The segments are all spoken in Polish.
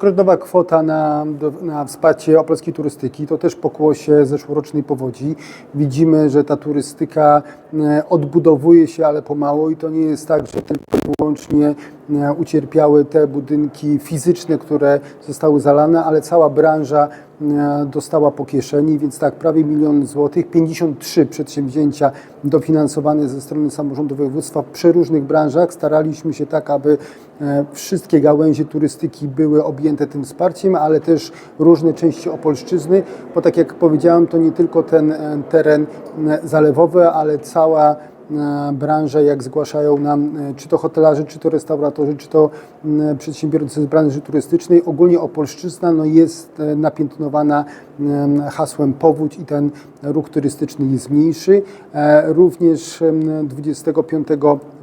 Kredytowa kwota na, na wsparcie opolskiej turystyki to też pokłosie zeszłorocznej powodzi. Widzimy, że ta turystyka e, odbudowuje się, ale pomału i to nie jest tak, że tylko i wyłącznie e, ucierpiały te budynki fizyczne, które zostały zalane, ale cała branża dostała po kieszeni, więc tak, prawie milion złotych, 53 przedsięwzięcia dofinansowane ze strony samorządu województwa w przeróżnych branżach. Staraliśmy się tak, aby e, wszystkie gałęzie turystyki były objęte tym wsparciem, ale też różne części Opolszczyzny, bo tak jak powiedziałem, to nie tylko ten e, teren e, zalewowy, ale cała e, branża, jak zgłaszają nam e, czy to hotelarze, czy to restauratorzy, czy to m, przedsiębiorcy z branży turystycznej. Ogólnie Opolszczyzna no, jest e, napiętnowana em, hasłem powódź i ten ruch turystyczny jest mniejszy. E, Również em, 25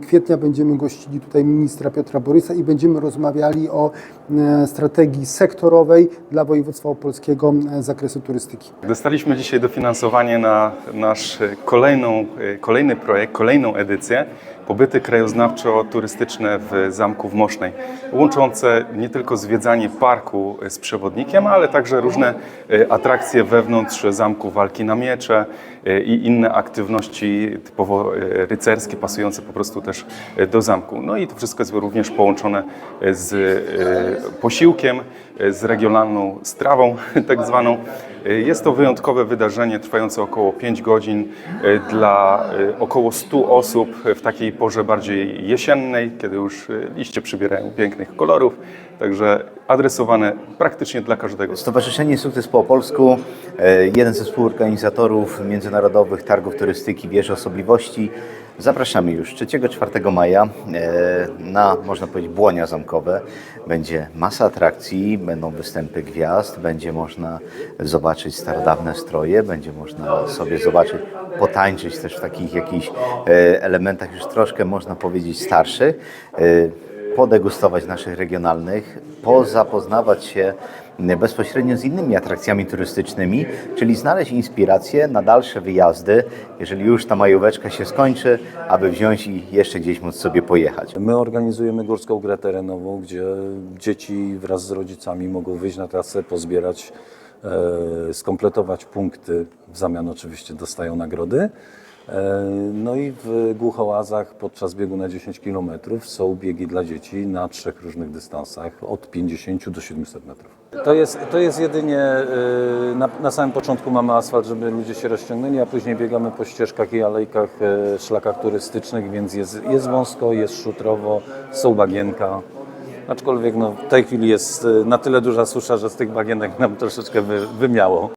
kwietnia będziemy gościli tutaj ministra Piotra Borysa i będziemy rozmawiali o e, strategii sektorowej dla województwa opolskiego e, z zakresu turystyki. Dostaliśmy dzisiaj dofinansowanie na nasz e, kolejną, e, kolejny projekt, kolejną edycję pobyty krajoznawczo-turystyczne w Zamku w Mosznej, łączące nie tylko zwiedzanie parku z przewodnikiem, ale także różne e, atrakcje wewnątrz zamku, walki na miecze e, i inne aktywności typowo e, rycerskie, pasujące po prostu też do zamku. No i to wszystko jest również połączone z posiłkiem, z regionalną strawą tak zwaną. Jest to wyjątkowe wydarzenie trwające około 5 godzin dla około 100 osób w takiej porze bardziej jesiennej, kiedy już e, liście przybierają pięknych kolorów. Także adresowane praktycznie dla każdego. Stowarzyszenie Sukces po Opolsku, e, jeden ze współorganizatorów międzynarodowych targów turystyki Wieży Osobliwości. Zapraszamy już 3-4 maja e, na, można powiedzieć, błonia zamkowe. Będzie masa atrakcji, będą występy gwiazd, będzie można zobaczyć starodawne stroje, będzie można sobie zobaczyć, potańczyć też w takich jakichś e, elementach już troszkę, można powiedzieć, starszych. E, podegustować naszych regionalnych, pozapoznawać się bezpośrednio z innymi atrakcjami turystycznymi, czyli znaleźć inspirację na dalsze wyjazdy, jeżeli już ta majóweczka się skończy, aby wziąć i jeszcze gdzieś móc sobie pojechać. My organizujemy górską grę terenową, gdzie dzieci wraz z rodzicami mogą wyjść na trasę, pozbierać, e, skompletować punkty, w zamian oczywiście dostają nagrody. E, No i w Głuchołazach podczas biegu na 10 km są biegi dla dzieci na trzech różnych dystansach, od 50 do 700 metrów. To jest, to jest jedynie, e, na, na samym początku mamy asfalt, żeby ludzie się rozciągnęli, a później biegamy po ścieżkach i alejkach, e, szlakach turystycznych, więc jest, jest wąsko, jest szutrowo, są bagienka. Aczkolwiek no, w tej chwili jest na tyle duża susza, że z tych bagienek nam troszeczkę wy, wymiało.